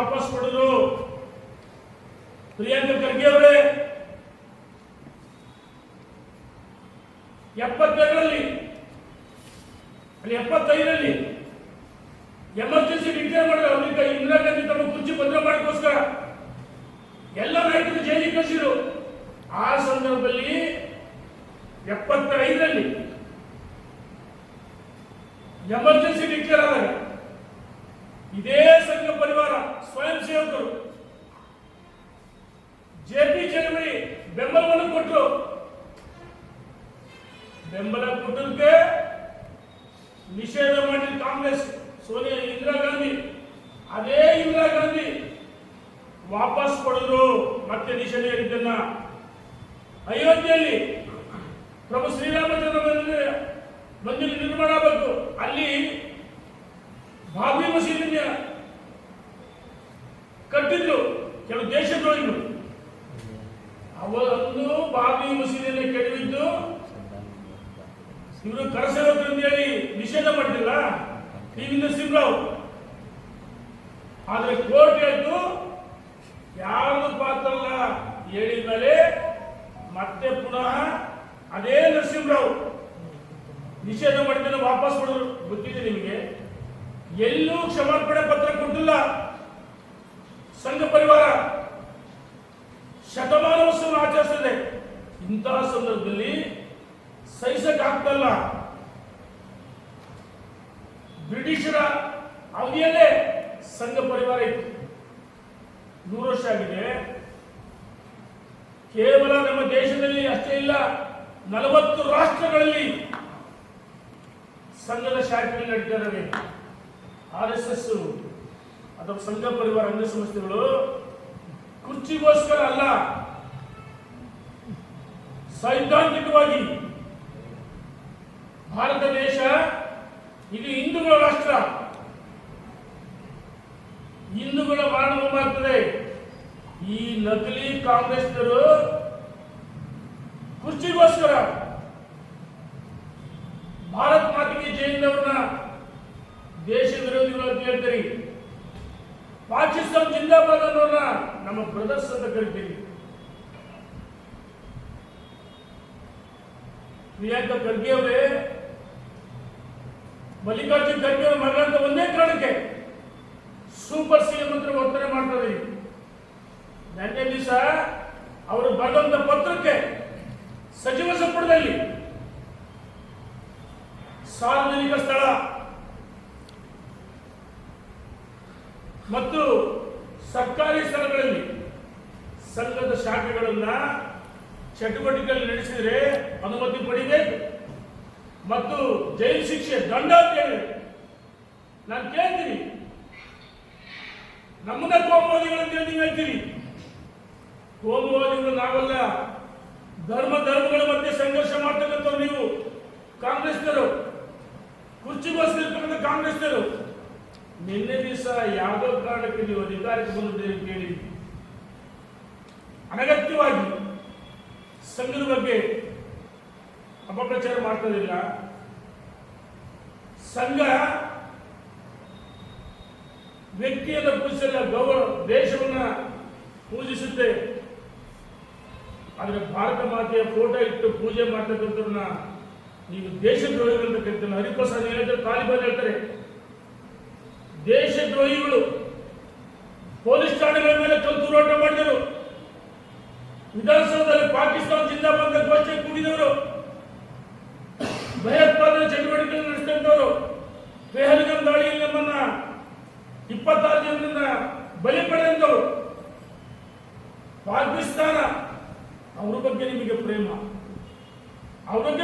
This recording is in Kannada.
ವಾಪಸ್ ಕೊಡೋದು ಪ್ರಿಯಾಂಕ ಖರ್ಗೆ ಅವರೇ, ಎಪ್ಪತ್ತೆರಡರಲ್ಲಿ, ಅಲ್ಲಿ ಎಪ್ಪತ್ತೈದರಲ್ಲಿ ಎಮರ್ಜೆನ್ಸಿ ಡಿಕ್ಲೇರ್ ಮಾಡಿದ್ರು ಅಮೆರಿಕ ಇಂದಿರಾ ಗಾಂಧಿ ತಮ್ಮ ಕುರ್ಚಿ ಭದ್ರ ಮಾಡೋಕ್ಕೋಸ್ಕರ ಎಲ್ಲ ನಾಯಕರು ಜೈಲಿಗೆ ಕಳಿಸಿದ್ರು. ಆ ಸಂದರ್ಭದಲ್ಲಿ ಎಪ್ಪತ್ತೈದರಲ್ಲಿ ಎಮರ್ಜೆನ್ಸಿ ಡಿಕ್ಲೇರ್ ಆದಾಗ ಇದೇ ಸಂಘ ಪರಿವಾರ ಸ್ವಯಂ ಸೇವಕರು ಜೆ ಪಿ ಚಳವಳಿ ಬೆಂಬಲವನ್ನು ಕೊಟ್ಟರು ಬೆಂಬಲ ಕೊಟ್ಟದಕ್ಕೆ ನಿಷೇಧ ಮಾಡಿದ ಕಾಂಗ್ರೆಸ್ ಸೋನಿಯಾ ಇಂದಿರಾ ಗಾಂಧಿ ಅದೇ ಇಂದಿರಾ ಗಾಂಧಿ ವಾಪಸ್ ಕೊಡಿದ್ರು ಮತ್ತೆ ನಿಷೇಧ ಹೇಳಿದ್ದನ್ನ ಅಯೋಧ್ಯೆಯಲ್ಲಿ ಪ್ರಭು ಶ್ರೀರಾಮಚಂದ್ರ ಅವರೊಂದು ಬಾಬಿ ಮಸೀದಿಯಲ್ಲಿ ಕೆಡವಿದ್ದು ಇವರು ಕರೆಸಬೇಕು ಅಂತ ಹೇಳಿ ನಿಷೇಧ ಮಾಡಿಲ್ಲ ನೀವಿಂದ ನರಸಿಂಹರಾವ್ ಆದ್ರೆ ಕೋರ್ಟ್ ಹೇಳ್ತು ಯಾರು ಪಾತ್ರಲ್ಲ ಹೇಳಿದ ಮೇಲೆ ಮತ್ತೆ ಪುನಃ ಅದೇ ನರಸಿಂಹರಾವ್ ನಿಷೇಧ ಮಾಡಿದ್ದನ್ನು ವಾಪಸ್ ಕೊಡೋರು ಗೊತ್ತಿದೆ ನಿಮಗೆ. ಎಲ್ಲೂ ಕ್ಷಮಾರ್ಪಣೆ ಪತ್ರ ಕೊಟ್ಟಿಲ್ಲ. ಸಂಘ ಪರಿವಾರ ಶತಮಾನೋತ್ಸವ ಇಂತಹ ಸಂದರ್ಭದಲ್ಲಿ ಸಹಿಸಕ್ ಆಗ್ತಲ್ಲ. ಬ್ರಿಟಿಷರ ಅವಧಿಯಲ್ಲೇ ಸಂಘ ಪರಿವಾರ ಇತ್ತು. ನೂರು ವರ್ಷ ಆಗಿದೆ. ಕೇವಲ ನಮ್ಮ ದೇಶದಲ್ಲಿ ಅಷ್ಟೇ ಇಲ್ಲ, ನಲವತ್ತು ರಾಷ್ಟ್ರಗಳಲ್ಲಿ ಸಂಘದ ಶಾಖೆಗಳು ನಡೀತಾ ಆರ್ ಎಸ್ ಎಸ್ ಅಥವಾ ಸಂಘ ಪರಿವಾರ ಅಂಗ ಸಂಸ್ಥೆಗಳು ಕುರ್ಚಿಗೋಸ್ಕರ ಅಲ್ಲ ಸೈದ್ಧಾಂತಿಕವಾಗಿ ಭಾರತ ದೇಶ, ಇದು ಹಿಂದೂಗಳ ರಾಷ್ಟ್ರ. ಹಿಂದೂಗಳ ಮಾನವ ಮಾತ್ರ ಈ ನಕಲಿ ಕಾಂಗ್ರೆಸ್ನರು ಕುರ್ಚಿಗೋಸ್ಕರ ಭಾರತ್ ಮಾತಿಗೆ ಜೈನವರನ್ನ ದೇಶ ವಿರೋಧಿಗಳು ಅಂತ ಪಾಕಿಸ್ತಾನ್ ಜಿಂದಾಬಾದ್ ಅನ್ನೋರ್ನ ನಮ್ಮ ಬ್ರದರ್ಸ್ ಅಂತ ಕರಿತೀರಿ ಪ್ರಿಯಾಂಕಾ ಖರ್ಗೆ ಅವರೇ, ಮಲ್ಲಿಕಾರ್ಜುನ್ ಖರ್ಗೆ ಅವರ ಮಗಳಂತ ಒಂದೇ ಕಾರಣಕ್ಕೆ ಸೂಪರ್ ಸಿಎಂ ಅಂತ ವರ್ತನೆ ಮಾಡ್ತಾರೆ ನಿನ್ನೆ ದಿವಸ ಅವರು ಬರೆದಂತ ಪತ್ರಕ್ಕೆ ಸಚಿವ ಸಂಪುಟದಲ್ಲಿ ಸಾರ್ವಜನಿಕ ಸ್ಥಳ ಮತ್ತು ಸರ್ಕಾರಿ ಸ್ಥಳಗಳಲ್ಲಿ ಸಂಘದ ಶಾಖೆಗಳನ್ನ ಚಟುವಟಿಕೆಗಳು ನಡೆಸಿದರೆ ಅನುಮತಿ ಪಡಿಬೇಕು. ಮತ್ತು ಜೈಲು ಶಿಕ್ಷೆ ದಂಡ ಹೇಳಿ. ನಾನು ಕೇಳ್ತೀನಿ. ನಮ್ಮನ್ನ ಕೋಮುವಾದಿಗಳು ಅಂತ ನೀವು ಹೇಳ್ತೀರಿ. ಕೋಮುವಾದಿಗಳು ನಾವಲ್ಲ. ಧರ್ಮ ಧರ್ಮಗಳ ಮಧ್ಯೆ ಸಂಘರ್ಷ ಮಾಡ್ತಕ್ಕಂಥವ್ರು ನೀವು. ಕಾಂಗ್ರೆಸ್ನರು. ಕುರ್ಚಿ ಬಸ್ತಿರ್ತಕ್ಕಂಥ ಕಾಂಗ್ರೆಸ್ನರು. ನಿನ್ನೆ ದಿವಸ ಯಾವುದೋ ಕಾರಣಕ್ಕೆ ನೀವು ಅಧಿಕಾರಕ್ಕೆ ಬಂದಿದ್ದೀರಿ ಹೇಳಿ ಅನಗತ್ಯವಾಗಿ. ಸಂಘದ ಬಗ್ಗೆ ಅಪಪ್ರಚಾರ ಮಾಡ್ತದಿಲ್ಲ. ಸಂಘ ವ್ಯಕ್ತಿಯನ್ನ ಪೂಜಿಸಲ್ಲ ಗೌರವ ದೇಶವನ್ನ ಪೂಜಿಸುತ್ತೆ. ಆದರೆ ಭಾರತ ಮಾತೆಯ ಫೋಟೋ ಇಟ್ಟು ಪೂಜೆ ಮಾಡ್ತಕ್ಕಂಥವ್ರನ್ನ ನೀವು ದೇಶದ್ರೋಹಿಗಳು ಅಂತ ಕರಿತಾರೆ ಹರಿಪ್ರಸಾದ್ ಹೇಳ್ತಾರೆ ತಾಲಿಬಾನ್ ಹೇಳ್ತಾರೆ. ದೇಶದ್ರೋಹಿಗಳು ಪೊಲೀಸ್ ಠಾಣೆಗಳ ಮೇಲೆ ಕಲ್ತು ತೂರಾಟ ಮಾಡಿದರು. ವಿಧಾನಸೌಧದಲ್ಲಿ ಪಾಕಿಸ್ತಾನ ಜಿಂದಾಬಾದ್ ಘೋಷಣೆ ಕೂಗಿದವರು. ಭಯೋತ್ಪಾದನೆ ಚಟುವಟಿಕೆಗಳನ್ನು ನಡೆಸಿದಂತವರು ಪೆಹಲ್ಗಂ ದಾಳಿಯಲ್ಲಿ ನಮ್ಮನ್ನ ಇಪ್ಪತ್ತಾರು ಜನರನ್ನ ಬಲಿ ಪಡೆದಂತವರು ಪಾಕಿಸ್ತಾನ, ಅವ್ರ ಬಗ್ಗೆ ನಿಮಗೆ ಪ್ರೇಮ. ಅವ್ರ ಬಗ್ಗೆ